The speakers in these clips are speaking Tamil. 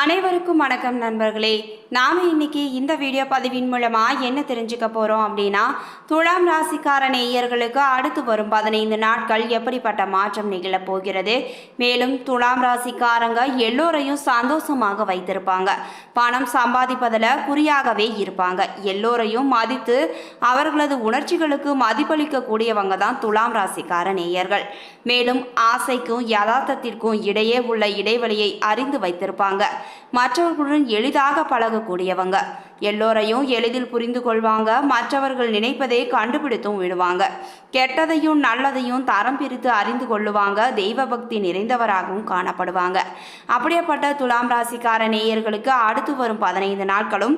அனைவருக்கும் வணக்கம் நண்பர்களே. நாம் இன்னைக்கு இந்த வீடியோ பதிவின் மூலமாக என்ன தெரிஞ்சுக்க போகிறோம் அப்படின்னா துலாம் ராசிக்கார நேயர்களுக்கு அடுத்து வரும் பதினைந்து நாட்கள் எப்படிப்பட்ட மாற்றம் நிகழப் போகிறது? மேலும் துலாம் ராசிக்காரங்க எல்லோரையும் சந்தோஷமாக வைத்திருப்பாங்க. பணம் சம்பாதிப்பதில் குறியாகவே இருப்பாங்க. எல்லோரையும் மதித்து அவர்களது உணர்ச்சிகளுக்கு மதிப்பளிக்கக்கூடியவங்க தான் துலாம் ராசிக்கார நேயர்கள். மேலும் ஆசைக்கும் யதார்த்தத்திற்கும் இடையே உள்ள இடைவெளியை அறிந்து வைத்திருப்பாங்க. மற்றவர்களுடன் எளிதாக பழகக்கூடியவங்க. எல்லோரையும் எளிதில் புரிந்து கொள்வாங்க மற்றவர்கள் நினைப்பதை கண்டுபிடித்தும் விடுவாங்க. கெட்டதையும் நல்லதையும் தரம் பிரித்து அறிந்து கொள்ளுவாங்க தெய்வ பக்தி நிறைந்தவராகவும் காணப்படுவாங்க. அப்படியேப்பட்ட துலாம் ராசிக்கார நேயர்களுக்கு அடுத்து வரும் பதினைந்து நாட்களும்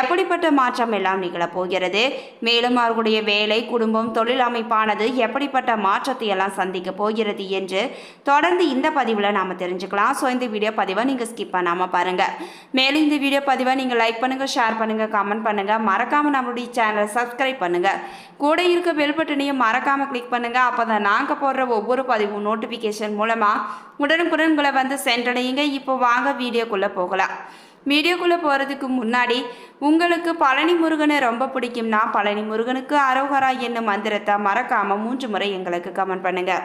எப்படிப்பட்ட மாற்றம் எல்லாம் நிகழப்போகிறது மேலும் அவர்களுடைய வேலை குடும்பம் தொழில் அமைப்பானது எப்படிப்பட்ட மாற்றத்தை எல்லாம் சந்திக்க போகிறது என்று தொடர்ந்து இந்த பதிவில் நாம் தெரிஞ்சுக்கலாம். ஸோ இந்த வீடியோ பதிவை நீங்கள் ஸ்கிப் பண்ணாமல் பாருங்கள் மேலும் இந்த வீடியோ பதிவை நீங்கள் லைக் பண்ணுங்கள் ஷேர் பண்ணுங்கள் கமெண்ட் பண்ணுங்கள் மறக்காமல் நம்மளுடைய சேனலை சப்ஸ்கிரைப் பண்ணுங்கள் கூட இருக்க பெல் பட்டனையும் மறக்காமல் கிளிக் பண்ணுங்கள் அப்போ தான் நாங்கள் போடுற ஒவ்வொரு பதிவும் நோட்டிஃபிகேஷன் மூலமாக உடனுக்குடன் உங்களை வந்து சென்றடையுங்க இப்போ வாங்க வீடியோக்குள்ளே போகலாம். வீடியோக்குள்ளே போகிறதுக்கு முன்னாடி உங்களுக்கு பழனி முருகனை ரொம்ப பிடிக்கும்னா பழனி முருகனுக்கு அரோகரா என்னும் மந்திரத்தை மறக்காமல் மூன்று முறை எங்களுக்கு கமெண்ட் பண்ணுங்கள்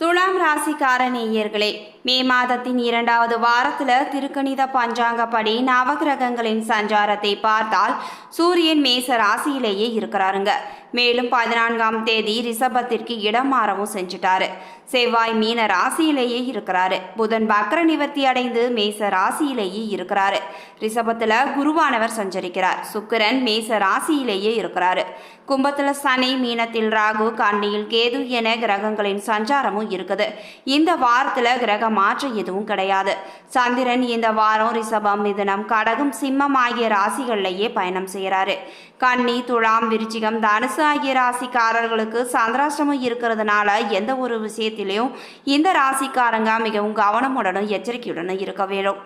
துலாம் ராசிக்கார நேயர்களே மே மாதத்தின் இரண்டாவது வாரத்தில் திருக்கணித பஞ்சாங்கப்படி நவகிரகங்களின் சஞ்சாரத்தை பார்த்தால் சூரியன் மேச ராசியிலேயே இருக்கிறாருங்க. மேலும் பதினான்காம் தேதி ரிஷபத்திற்கு இடம் மாறவும் செஞ்சுட்டாரு. செவ்வாய் மீன ராசியிலேயே இருக்கிறாரு. புதன் வக்ர நிவர்த்தி அடைந்து மேச ராசியிலேயே இருக்கிறாரு. ரிஷபத்தில் குருவானவர் சஞ்சரிக்கிறார். சுக்கிரன் மேச ராசியிலேயே இருக்கிறாரு. கும்பத்தில் சனி மீனத்தில் ராகு கண்ணியில் கேது என கிரகங்களின் சஞ்சாரமும் இருக்குது. இந்த வாரத்தில் கிரக மாற்றம் எதுவும் கிடையாது. சந்திரன் இந்த வாரம் ரிஷபம் மிதுனம் கடகம் சிம்மம் ஆகிய ராசிகள்லேயே பயணம் செய்கிறாரு. கன்னி துலாம் விருச்சிகம் தனுசு ஆகிய ராசிக்காரர்களுக்கு சந்திராஷ்டமம் இருக்கிறதுனால எந்த ஒரு விஷயத்திலையும் இந்த ராசிக்காரங்க மிகவும் கவனமுடனும் எச்சரிக்கையுடனும் இருக்க வேண்டும்.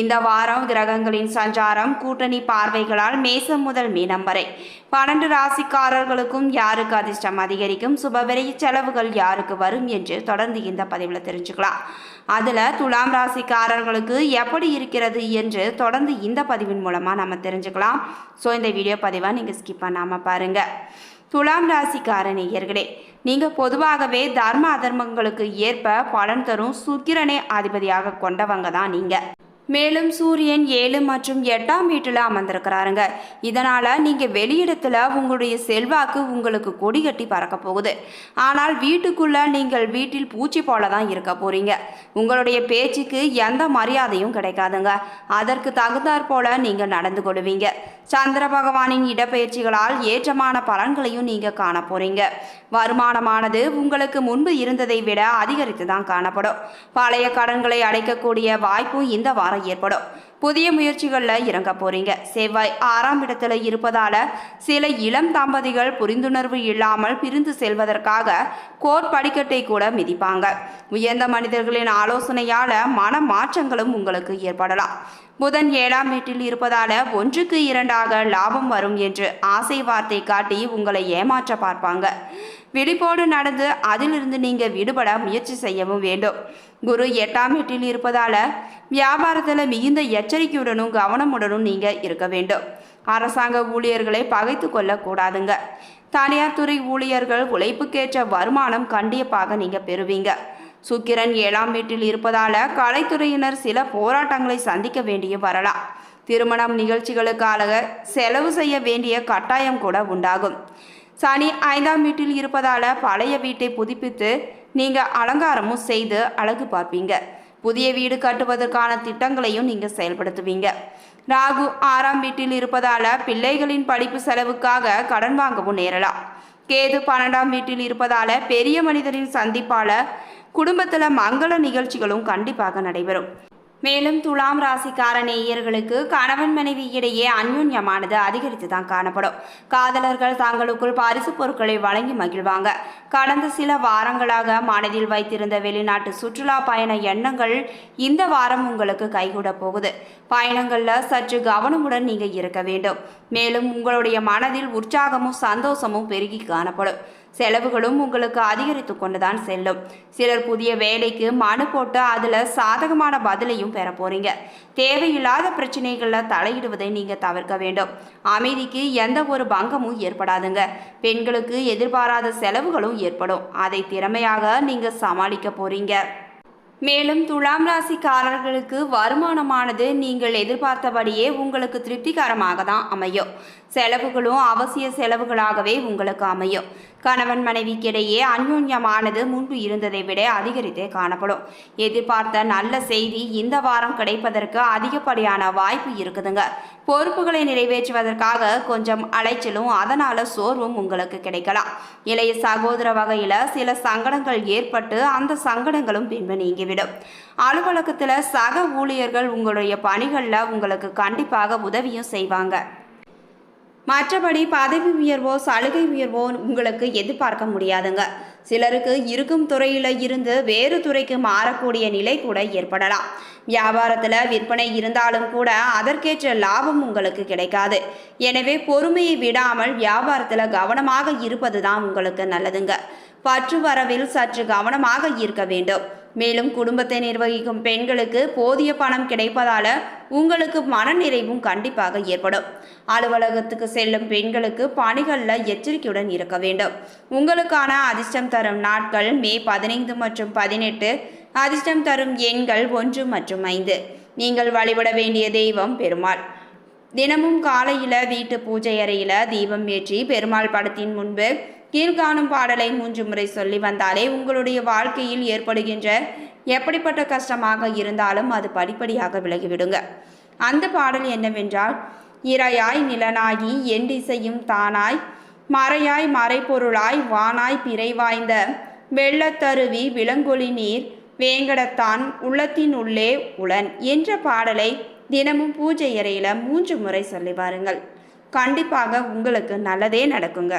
இந்த வாரம் கிரகங்களின் சஞ்சாரம் கூட்டணி பார்வைகளால் மேசம் முதல் மீனம் வரை. பன்னெண்டு ராசிக்காரர்களுக்கும் யாருக்கு அதிர்ஷ்டம் அதிகரிக்கும் சுபவிரை செலவுகள் யாருக்கு வரும் என்று தொடர்ந்து இந்த பதிவில் தெரிஞ்சுக்கலாம். அதில் துலாம் ராசிக்காரர்களுக்கு எப்படி இருக்கிறது என்று தொடர்ந்து இந்த பதிவின் மூலமாக நம்ம தெரிஞ்சுக்கலாம். ஸோ இந்த வீடியோ பதிவை நீங்கள் ஸ்கிப் பண்ணாமல் பாருங்கள் துலாம் ராசிக்கார நேயர்களே நீங்கள் பொதுவாகவே தர்ம அதர்மங்களுக்கு ஏற்ப பலன் தரும் சுக்கிரனை அதிபதியாக கொண்டவங்க தான் நீங்கள் மேலும் சூரியன் ஏழு மற்றும் எட்டாம் வீட்டில் அமர்ந்திருக்கிறாருங்க. இதனால் நீங்கள் வெளியிடத்தில் உங்களுடைய செல்வாக்கு உங்களுக்கு கொடி கட்டி பறக்க போகுது. ஆனால் வீட்டுக்குள்ளே நீங்கள் வீட்டில் பூச்சி போல தான் இருக்க போகிறீங்க உங்களுடைய பேச்சுக்கு எந்த மரியாதையும் கிடைக்காதுங்க. அதற்கு தகுந்தாற் போல நீங்கள் நடந்து கொள்வீங்க. சந்திர பகவானின் இடப்பெயர்ச்சிகளால் ஏற்றமான பலன்களையும் நீங்கள் காண போகிறீங்க வருமானமானது உங்களுக்கு முன்பு இருந்ததை விட அதிகரித்து தான் காணப்படும். பழைய கடன்களை அடைக்கக்கூடிய வாய்ப்பும் இந்த வாரம் ஏற்படும். புதிய முயற்சிகளில் இறங்க போறீங்க. செவ்வாய் ஆறாம் இடத்துல இருப்பதால சில இளம் தம்பதிகள் புரிந்துணர்வு இல்லாமல் பிரிந்து செல்வதற்காக கோர்ட் படிக்கட்டை கூட மிதிப்பாங்க. உயர்ந்த மனிதர்களின் ஆலோசனையால மன மாற்றங்களும் உங்களுக்கு ஏற்படலாம். புதன் ஏழாம் வீட்டில் இருப்பதால ஒன்றுக்கு இரண்டாக லாபம் வரும் என்று ஆசை வார்த்தை காட்டி உங்களை ஏமாற்ற பார்ப்பாங்க. விழிப்போடு நடந்து அதிலிருந்து நீங்கள் விடுபட முயற்சி செய்யவும் வேண்டும். குரு எட்டாம் வீட்டில் இருப்பதால வியாபாரத்தில் மிகுந்த எச்சரிக்கையுடனும் கவனமுடனும் நீங்கள் இருக்க வேண்டும். அரசாங்க ஊழியர்களை பகைத்து கொள்ளக்கூடாதுங்க. தனியார் துறை ஊழியர்கள் உழைப்புக்கேற்ற வருமானம் கண்டிப்பாக நீங்கள் பெறுவீங்க. சுக்கிரன் ஏழாம் வீட்டில் இருப்பதால கலைத்துறையினர் சில போராட்டங்களை சந்திக்க வேண்டிய வரலாம். திருமணம் நிகழ்ச்சிகளுக்காக செலவு செய்ய வேண்டிய கட்டாயம் கூட உண்டாகும். சனி ஐந்தாம் வீட்டில் இருப்பதால பழைய வீட்டை புதுப்பித்து நீங்கள் அலங்காரமும் செய்து அழகு பார்ப்பீங்க. புதிய வீடு கட்டுவதற்கான திட்டங்களையும் நீங்கள் செயல்படுத்துவீங்க. ராகு ஆறாம் வீட்டில் இருப்பதால பிள்ளைகளின் படிப்பு செலவுக்காக கடன் வாங்கவும் நேரலாம். கேது பன்னெண்டாம் வீட்டில் இருப்பதால பெரிய மனிதரின் சந்திப்பால குடும்பத்தில் மங்கள நிகழ்ச்சிகளும் கண்டிப்பாக நடைபெறும். மேலும் துலாம் ராசிக்கார நேயர்களுக்கு கணவன் மனைவி இடையே அந்யுன்யமானது அதிகரித்து தான் காணப்படும். காதலர்கள் தங்களுக்குள் பரிசு பொருட்களை வழங்கி மகிழ்வாங்க. கடந்த சில வாரங்களாக மனதில் வைத்திருந்த வெளிநாட்டு சுற்றுலா பயண எண்ணங்கள் இந்த வாரம் உங்களுக்கு கைகூட போகுது. பயணங்களில் சற்று கவனமுடன் நீங்கள் இருக்க வேண்டும். மேலும் உங்களுடைய மனதில் உற்சாகமும் சந்தோஷமும் பெருகி காணப்படும். செலவுகளும் உங்களுக்கு அதிகரித்து கொண்டுதான் செல்லும். சிலர் புதிய வேலைக்கு மனு போட்டு அதில் சாதகமான பதிலையும் பெற போறீங்க. தேவையில்லாத பிரச்சனைகளில் தலையிடுவதை நீங்கள் தவிர்க்க வேண்டும். அமைதிக்கு எந்த ஒரு பங்கமும் ஏற்படாதுங்க. பெண்களுக்கு எதிர்பாராத செலவுகளும் ஏற்படும். அதை திறமையாக நீங்கள் சமாளிக்க போறீங்க. மேலும் துலாம் ராசிக்காரர்களுக்கு வருமானமானது நீங்கள் எதிர்பார்த்தபடியே உங்களுக்கு திருப்திகரமாக தான் அமையும். செலவுகளும் அவசிய செலவுகளாகவே உங்களுக்கு அமையும். கணவன் மனைவிக்கிடையே அந்யோன்யமானது முன்பு இருந்ததை விட அதிகரித்தே காணப்படும். எதிர்பார்த்த நல்ல செய்தி இந்த வாரம் கிடைப்பதற்கு அதிகப்படியான வாய்ப்பு இருக்குதுங்க. பொறுப்புகளை நிறைவேற்றுவதற்காக கொஞ்சம் அலைச்சலும் அதனால சோர்வும் உங்களுக்கு கிடைக்கலாம். இளைய சகோதர வகையில் சில சங்கடங்கள் ஏற்பட்டு அந்த சங்கடங்களும் பின்பு நீங்கிவிடும். அலுவலகத்தில் சக ஊழியர்கள் உங்களுடைய பணிகளில் உங்களுக்கு கண்டிப்பாக உதவியும் செய்வாங்க. மற்றபடி பதவி உயர்வோ சலுகை உயர்வோ உங்களுக்கு எதிர்பார்க்க முடியாதுங்க. சிலருக்கு இருக்கும் துறையில் இருந்து வேறு துறைக்கு மாறக்கூடிய நிலை கூட ஏற்படலாம். வியாபாரத்தில் விற்பனை இருந்தாலும் கூட அதற்கேற்ற லாபம் உங்களுக்கு கிடைக்காது. எனவே பொறுமையை விடாமல் வியாபாரத்தில் கவனமாக இருப்பது தான் உங்களுக்கு நல்லதுங்க. பற்று வரவில் சற்று கவனமாக இருக்க வேண்டும். மேலும் குடும்பத்தை நிர்வகிக்கும் பெண்களுக்கு போதிய பணம் கிடைப்பதால உங்களுக்கு மனநிறைவும் கண்டிப்பாக ஏற்படும். அலுவலகத்துக்கு செல்லும் பெண்களுக்கு பணிகளில் எச்சரிக்கையுடன் இருக்க வேண்டும். உங்களுக்கான அதிர்ஷ்டம் தரும் நாட்கள் மே பதினைந்து மற்றும் பதினெட்டு. அதிர்ஷ்டம் தரும் எண்கள் ஒன்று மற்றும் ஐந்து. நீங்கள் வழிபட வேண்டிய தெய்வம் பெருமாள். தினமும் காலையில் வீட்டு பூஜை அறையில் தீபம் ஏற்றி பெருமாள் படத்தின் முன்பு கீழ்காணும் பாடலை மூன்று முறை சொல்லி வந்தாலே உங்களுடைய வாழ்க்கையில் ஏற்படுகின்ற எப்படிப்பட்ட கஷ்டமாக இருந்தாலும் அது படிப்படியாக விலகிவிடுங்க. அந்த பாடல் என்னவென்றால் இறையாய் நிலனாகி எண்டிசையும் தானாய் மறையாய் மறைப்பொருளாய் வானாய் பிறை வாய்ந்த வெள்ளத்தருவி விலங்கொலி நீர் வேங்கடத்தான் உள்ளத்தின் உள்ளே உளன் என்ற பாடலை தினமும் பூஜை அறையில் மூன்று முறை சொல்லி வாருங்கள். கண்டிப்பாக உங்களுக்கு நல்லதே நடக்குங்க.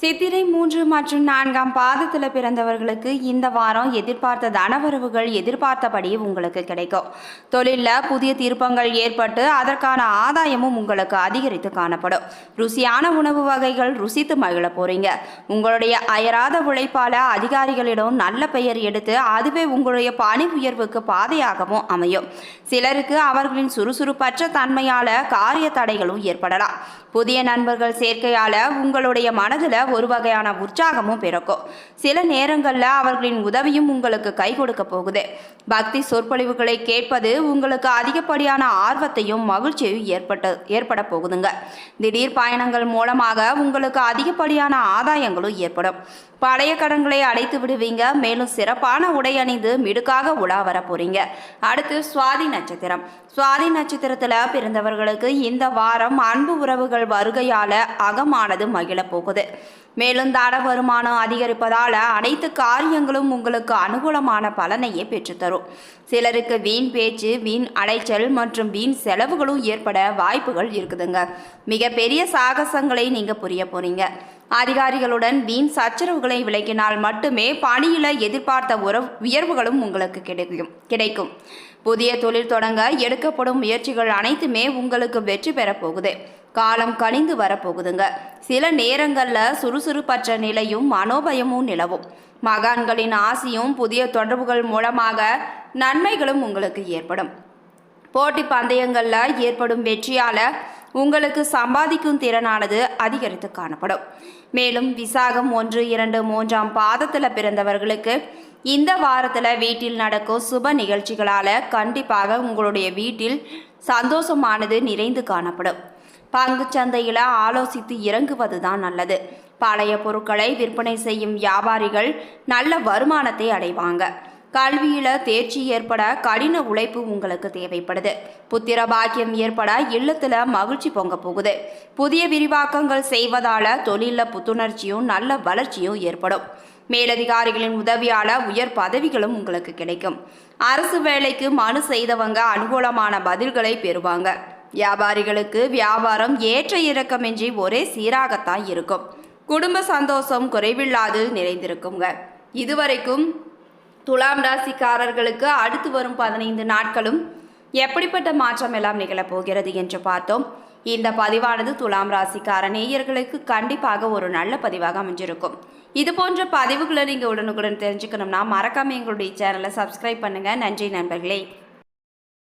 சித்திரை மூன்று மற்றும் நான்காம் பாதத்தில் பிறந்தவர்களுக்கு இந்த வாரம் எதிர்பார்த்த தனவரவுகள் எதிர்பார்த்தபடி உங்களுக்கு கிடைக்கும். தொழிலில் புதிய திருப்பங்கள் ஏற்பட்டு அதற்கான ஆதாயமும் உங்களுக்கு அதிகரித்து காணப்படும். ருசியான உணவு வகைகள் ருசித்து மகிழ போறீங்க. உங்களுடைய அயராத உழைப்பால அதிகாரிகளிடம் நல்ல பெயர் எடுத்து அதுவே உங்களுடைய பணி உயர்வுக்கு பாதையாகவும் அமையும். சிலருக்கு அவர்களின் சுறுசுறுப்பற்ற தன்மையால காரிய தடைகளும் ஏற்படலாம். புதிய நண்பர்கள் சேர்க்கையால உங்களுடைய மனதில் ஒரு வகையான உற்சாகமும் பிறக்கும். சில நேரங்களில் அவர்களின் உதவியும் உங்களுக்கு கை கொடுக்க போகுது. பக்தி சொற்பொழிவுகளை கேட்பது உங்களுக்கு அதிகப்படியான ஆர்வத்தையும் மகிழ்ச்சியையும் ஏற்பட்டு ஏற்பட போகுதுங்க. திடீர் பயணங்கள் மூலமாக உங்களுக்கு அதிகப்படியான ஆதாயங்களும் ஏற்படும். பழைய கடன்களை அடைத்து விடுவீங்க. மேலும் சிறப்பான உடை அணிந்து மிடுக்காக உலா வர போறீங்க. அடுத்து சுவாதி நட்சத்திரம். சுவாதி நட்சத்திரத்தில் பிறந்தவர்களுக்கு இந்த வாரம் அன்பு உறவுகள் வருகையால அகமானது மகிழ போகுது. மேலும் தட வருமானம் அதிகரிப்பதால் அனைத்து காரியங்களும் உங்களுக்கு அனுகூலமான பலனையே பெற்றுத்தரும். சிலருக்கு வீண் பேச்சு வீண் அலைச்சல் மற்றும் வீண் செலவுகளும் ஏற்பட வாய்ப்புகள் இருக்குதுங்க. மிகப்பெரிய சாகசங்களை நீங்கள் புரிய போறீங்க. அதிகாரிகளுடன் வீண் சச்சரவுகளை விலக்கினால் மட்டுமே பணியில் எதிர்பார்த்த உறவு உயர்வுகளும் உங்களுக்கு கிடைக்கும் கிடைக்கும். புதிய தொழில் தொடங்க எடுக்கப்படும் முயற்சிகள் அனைத்துமே உங்களுக்கு வெற்றி பெறப்போகுது காலம் கனிந்து வரப்போகுதுங்க சில நேரங்களில் சுறுசுறுப்பற்ற நிலையும் மனோபயமும் நிலவும். மகான்களின் ஆசியும் புதிய தொடர்புகள் மூலமாக நன்மைகளும் உங்களுக்கு ஏற்படும். போட்டி பந்தயங்களில் ஏற்படும் வெற்றியால் உங்களுக்கு சம்பாதிக்கும் திறனானது அதிகரித்து காணப்படும். மேலும் விசாகம் ஒன்று இரண்டு மூன்றாம் பாதத்தில் பிறந்தவர்களுக்கு இந்த வாரத்தில் வீட்டில் நடக்கும் சுப நிகழ்ச்சிகளால் கண்டிப்பாக உங்களுடைய வீட்டில் சந்தோஷமானது நிறைந்து காணப்படும். பங்கு சந்தையில் ஆலோசித்து இறங்குவது தான் நல்லது. பழைய பொருட்களை விற்பனை செய்யும் வியாபாரிகள் நல்ல வருமானத்தை அடைவாங்க. கல்வியில தேர்ச்சி ஏற்பட கடின உழைப்பு உங்களுக்கு தேவைப்படுது. புத்திர பாக்கியம் ஏற்பட இல்லத்துல மகிழ்ச்சி பொங்க போகுது. புதிய விரிவாக்கங்கள் செய்வதால தொழில புத்துணர்ச்சியும் நல்ல வளர்ச்சியும் ஏற்படும். மேலதிகாரிகளின் உதவியால உயர் பதவிகளும் உங்களுக்கு கிடைக்கும். அரசு வேலைக்கு மனு செய்தவங்க அனுகூலமான பதில்களை பெறுவாங்க. வியாபாரிகளுக்கு வியாபாரம் ஏற்ற இறக்கமின்றி ஒரே சீராகத்தான் இருக்கும். குடும்ப சந்தோஷம் குறைவில்லாது நிறைந்திருக்குங்க. இதுவரைக்கும் துலாம் ராசிக்காரர்களுக்கு அடுத்து வரும் பதினைந்து நாட்களும் எப்படிப்பட்ட மாற்றம் எல்லாம் நிகழப்போகிறது என்று பார்த்தோம். இந்த பதிவானது துலாம் ராசிக்கார நேயர்களுக்கு கண்டிப்பாக ஒரு நல்ல பதிவாக அமைஞ்சிருக்கும். இது போன்ற பதிவுகளை நீங்கள் உடனுக்குடன் தெரிஞ்சுக்கணும்னா மறக்காம எங்களுடைய சேனலை சப்ஸ்கிரைப் பண்ணுங்க. நன்றி நண்பர்களே.